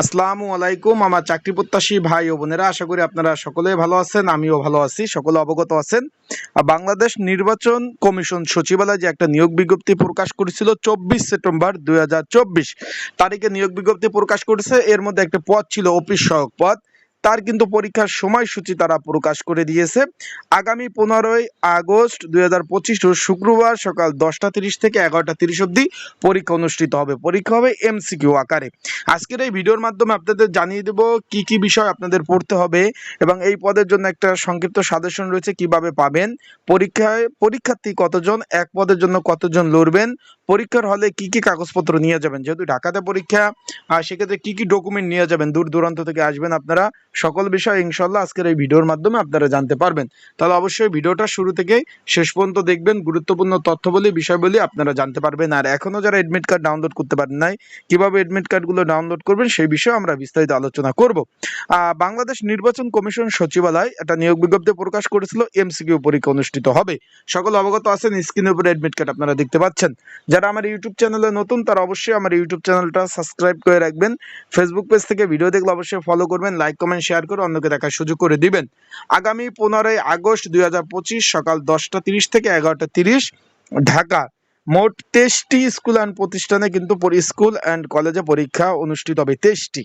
আসসালামু আলাইকুম, আমার চাকরি প্রত্যাশী ভাই ও বোনেরা, আশা করি আপনারা সকলে ভালো আছেন, আমিও ভালো আছি, সকলে অবগত আছেন। বাংলাদেশ নির্বাচন কমিশন সচিবালয় যে একটা নিয়োগ বিজ্ঞপ্তি প্রকাশ করেছিল চব্বিশ সেপ্টেম্বর দুই হাজার চব্বিশ, তারিখে নিয়োগ বিজ্ঞপ্তি প্রকাশ করেছে, এর মধ্যে একটা পদ ছিল অফিস সহক পদ। তার কিন্তু পরীক্ষার সময়সূচি তারা প্রকাশ করে দিয়েছে। আগামী পনেরোই আগস্ট দুই হাজার পঁচিশ শুক্রবার সকাল দশটা তিরিশ থেকে এগারোটা তিরিশ অবধি পরীক্ষা অনুষ্ঠিত হবে। পরীক্ষা হবে এমসিকিউ আকারে। আজকের এই ভিডিওর মাধ্যমে আপনাদের জানিয়ে দেব কি কি বিষয় আপনাদের পড়তে হবে এবং এই পদের জন্য একটা সংক্ষিপ্ত সাজেশন রয়েছে কীভাবে পাবেন। পরীক্ষায় পরীক্ষার্থী কতজন, এক পদের জন্য কতজন লড়বেন, পরীক্ষার হলে কি কি কাগজপত্র নিয়ে যাবেন? যেহেতু ঢাকাতে পরীক্ষা আর সেক্ষেত্রে কি কি ডকুমেন্ট নিয়ে যাবেন? দূর দূরান্ত থেকে আসবেন আপনারা। সকল বিষয় ইনশাল্লাহ আজকের এই ভিডিওর মাধ্যমে আপনারা জানতে পারবেন। তাহলে অবশ্যই ভিডিওটা শুরু থেকে শেষ পর্যন্ত দেখবেন, গুরুত্বপূর্ণ তথ্যবলী, বিষয়বলী আপনারা জানতে পারবেন। আর এখনও যারা এডমিট কার্ড ডাউনলোড করতে পারেন নাই, কীভাবে এডমিট কার্ডগুলো ডাউনলোড করবেন সেই বিষয়ে আমরা বিস্তারিত আলোচনা করব। বাংলাদেশ নির্বাচন কমিশন সচিবালয় একটা নিয়োগ বিজ্ঞপ্তি প্রকাশ করেছিল এমসিকিউ পরীক্ষা অনুষ্ঠিত হবে। সকল অবগত আছেন, স্ক্রিনের উপরে এডমিট কার্ড আপনারা দেখতে পাচ্ছেন। যারা আমার ইউটিউব চ্যানেলে নতুন, তারা অবশ্যই আমার ইউটিউব চ্যানেলটা সাবস্ক্রাইব করে রাখবেন। ফেসবুক পেজ থেকে ভিডিও দেখলে অবশ্যই ফলো করবেন লাইক কমেন্ট শেয়ার করে অন্যকে দেখার সুযোগ করে দিবেন। আগামী পনেরোই আগস্ট দুই হাজার পঁচিশ সকাল দশটা তিরিশ থেকে এগারোটা তিরিশ ঢাকা। মোট তেইশটি স্কুল অ্যান্ড প্রতিষ্ঠানে কিন্তু স্কুল অ্যান্ড কলেজে পরীক্ষা অনুষ্ঠিত হবে তেইশটি।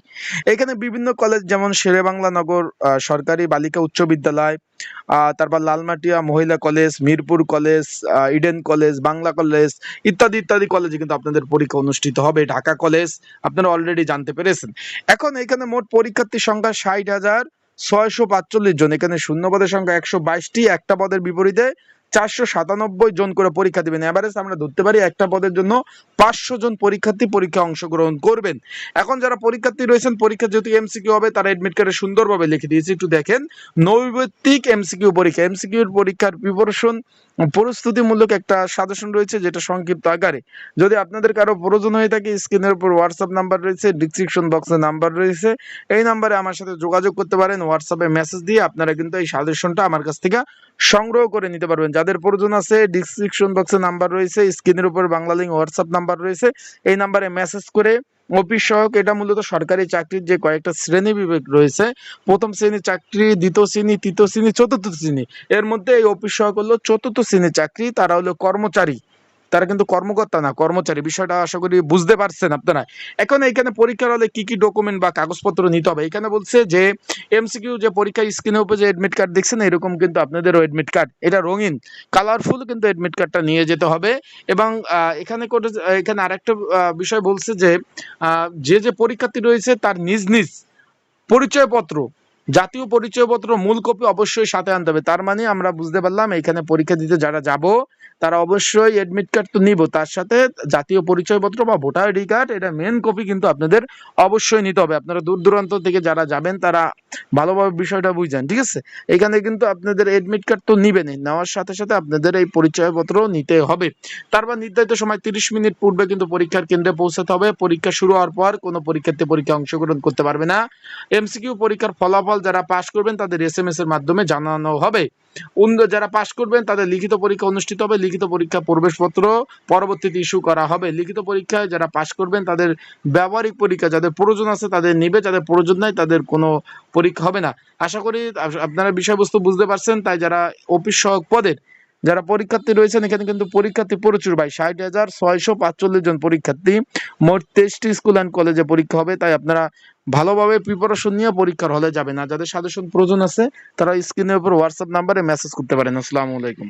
এখানে বিভিন্ন কলেজ যেমন শেরেবাংলা নগর সরকারি বালিকা উচ্চ বিদ্যালয় তারপর লালমাটিয়া মহিলা college Mirpur college Eden college Bangla college ইত্যাদি ইত্যাদি কলেজে কিন্তু আপনাদের পরীক্ষা অনুষ্ঠিত হবে। ঢাকা কলেজ আপনারা অলরেডি জানতে পেরেছেন। এখন এখানে মোট পরীক্ষার্থীর সংখ্যা ষাট হাজার ছয়শো পাঁচচল্লিশ জন। এখানে শূন্য পদের সংখ্যা একশো বাইশটি। একটা পদের বিপরীতে চারশো সাতানব্বই জন করে পরীক্ষা দিবেন। এভারেজ আমরা ধরতে পারি একটা পদের জন্য পাঁচশো জন পরীক্ষার্থী পরীক্ষা অংশগ্রহণ করবেন। এখন যারা পরীক্ষার্থী রয়েছেন, পরীক্ষা যেহেতু এমসিকিউ হবে, তারা এডমিট কার্ডে সুন্দরভাবে লিখে দিয়েছে। একটু দেখেন, নৈবেত্তিক এমসিকিউ পরীক্ষা। এমসিকিউর পরীক্ষার প্রিপারেশন প্রস্তুতিমূলক একটা সাজেশন রয়েছে, যেটা সংক্ষিপ্ত আকারে। যদি আপনাদের কারও প্রয়োজন হয়ে থাকে, স্ক্রিনের উপর হোয়াটসঅ্যাপ নাম্বার রয়েছে ডিসক্রিপশন বক্সে নাম্বার রয়েছে। এই নাম্বারে আমার সাথে যোগাযোগ করতে পারেন হোয়াটসঅ্যাপে মেসেজ দিয়ে আপনারা কিন্তু এই সাজেশনটা আমার কাছ থেকে সংগ্রহ করে নিতে পারবেন। যাদের প্রয়োজন আছে ডিসক্রিপশন বক্সে নাম্বার রয়েছে স্ক্রিনের উপর বাংলা লিঙ্ক হোয়াটসঅ্যাপ নাম্বার রয়েছে। এই নাম্বারে মেসেজ করে অফিস সহক, এটা মূলত সরকারি চাকরির যে কয়েকটা শ্রেণি বিভাগ রয়েছে, প্রথম শ্রেণির চাকরি, দ্বিতীয় শ্রেণি, তৃতীয় শ্রেণি, চতুর্থ শ্রেণি, এর মধ্যে এই অফিস সহক হলো চতুর্থ শ্রেণির চাকরি, তারা হলো কর্মচারী। তারা কিন্তু কর্মকর্তা না, কর্মচারী। বিষয়টা আশা করি বুঝতে পারছেন আপনারা। এখন এখানে পরীক্ষার হলে কি কি ডকুমেন্ট বা কাগজপত্র নিতে হবে? এখানে বলছে যে এমসিকিউ যে পরীক্ষা স্ক্রিনের উপর যে এডমিট কার্ড দেখছেন, এরকম কিন্তু আপনাদেরও এডমিট কার্ড এটা রঙিন কালারফুল কিন্তু এডমিট কার্ডটা নিয়ে যেতে হবে। এবং এখানে এখানে আরেকটা বিষয় বলছে যে যে যে পরীক্ষার্থী রয়েছে, তার নিজ নিজ পরিচয়পত্র জাতীয় পরিচয়পত্র মূল কপি অবশ্যই সাথে আনতে হবে। তার মানে আমরা বুঝতে পারলাম, এখানে পরীক্ষা দিতে যারা যাব, তারা অবশ্যই এডমিট কার্ড তো নিব। তার সাথে জাতীয় পরিচয়পত্র বা ভোটার আইডি কার্ড এটা মেন কপি কিন্তু আপনাদের অবশ্যই নিতে হবে। আপনারা দূর দূরান্ত থেকে যারা যাবেন, তারা ভালোভাবে বিষয়টা বুঝছেন ঠিক আছে? এখানে কিন্তু আপনাদের এডমিট কার্ড তো নিবেনই, নেওয়ার সাথে সাথে আপনাদের এই পরিচয়পত্র নিতে হবে। তারপর নির্ধারিত সময় তিরিশ মিনিট পূর্বে কিন্তু পরীক্ষার কেন্দ্রে পৌঁছাতে হবে। পরীক্ষা শুরু হওয়ার পর কোনো পরীক্ষার্থী পরীক্ষা অংশগ্রহণ করতে পারবে না। এমসিকিউ পরীক্ষার ফলাফল যারা পাশ করবেন তাদের এস এম এস এর মাধ্যমে জানানো হবে। যারা পাশ করবেন তাদের লিখিত পরীক্ষা অনুষ্ঠিত হবে। লিখিত পরীক্ষা প্রবেশপত্র পরবর্তীতে ইস্যু করা হবে। লিখিত পরীক্ষায় যারা পাশ করবেন তাদের ব্যবহারিক পরীক্ষা যাদের প্রয়োজন আছে তাদের নিবে, যাদের প্রয়োজন নাই তাদের কোনো পরীক্ষা হবে না। আশা করি আপনারা বিষয়বস্তু বুঝতে পারছেন, তাই যারা অফিস সহক পদের, যারা পরীক্ষার্থী রয়েছেন, এখানে কিন্তু পরীক্ষার্থী প্রচুর ভাই, ষাট হাজার ছয়শো পাঁচচল্লিশ জন পরীক্ষার্থী। মোট তেইশটি স্কুল অ্যান্ড কলেজে পরীক্ষা হবে, তাই আপনারা ভালোভাবে প্রিপারেশন নিয়ে পরীক্ষার হলে যাবেন। না যাদের সাজেশন প্রয়োজন আছে, তারা স্ক্রিনের উপর হোয়াটসঅ্যাপ নাম্বারে মেসেজ করতে পারেন। আসসালামু আলাইকুম।